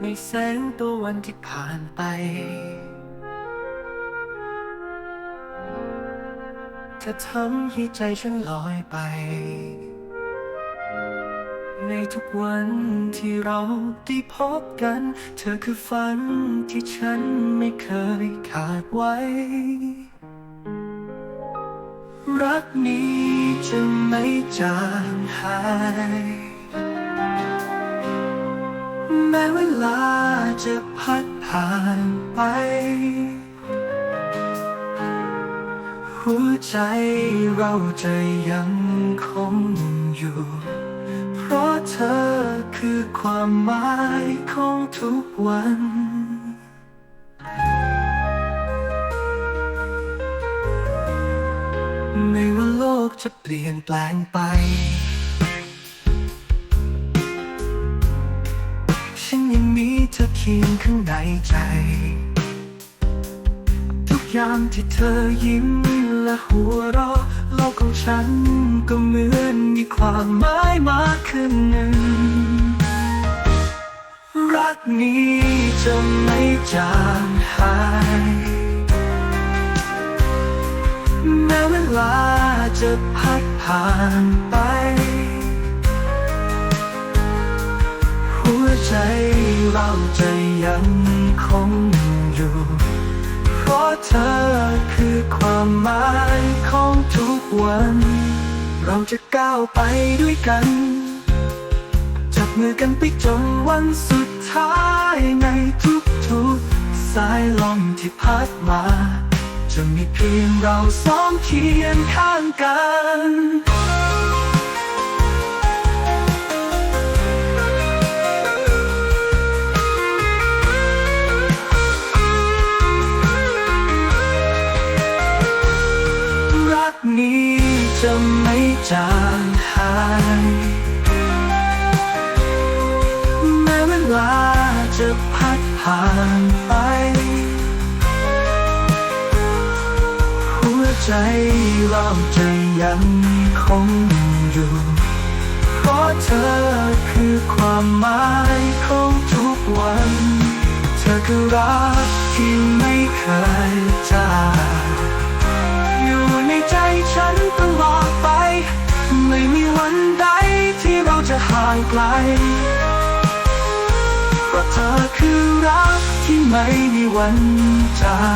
ในแสงตะวันที่ผ่านไปเธอทำให้ใจฉันลอยไป ในทุกวันที่เราได้พบกัน เธอคือฝันที่ฉันไม่เคยขาดไว้ รักนี้จะไม่จางหาย แม้เวลาจะพัดผ่านไป หัวใจเราจะยังคงอยู่ เพราะเธอคือความหมายของทุกวันไม่ว่าโลกจะเปลี่ยนแปลงไป ฉันยังมีเธอเคียงข้างในใจ ทุกยามที่เธอยิ้มและหัวเราะโลกของฉันก็เหมือนมีความหมายมากขึ้นหนึ่ง รักนี้จะไม่จางหายแม้เวลาจะพัดผ่านไป เราจะยังคงอยู่ เพราะเธอคือความหมายของทุกวัน เราจะก้าวไปด้วยกัน จับมือกันไปจนวันสุดท้ายในทุกๆ สายลมที่พัดมา จะมีเพียงเราสองเคียงข้างกัน นี้จะไม่จางหายแม้เวลาจะพัดผ่านไป หัวใจเราจะยังคงอยู่เพราะเธอคือความหมายของทุกวัน เธอคือรักที่ไม่เคยจาง ไม่มีวันใดที่เราจะห่างไกลเพราะเธอคือรักที่ไม่มีวันจาง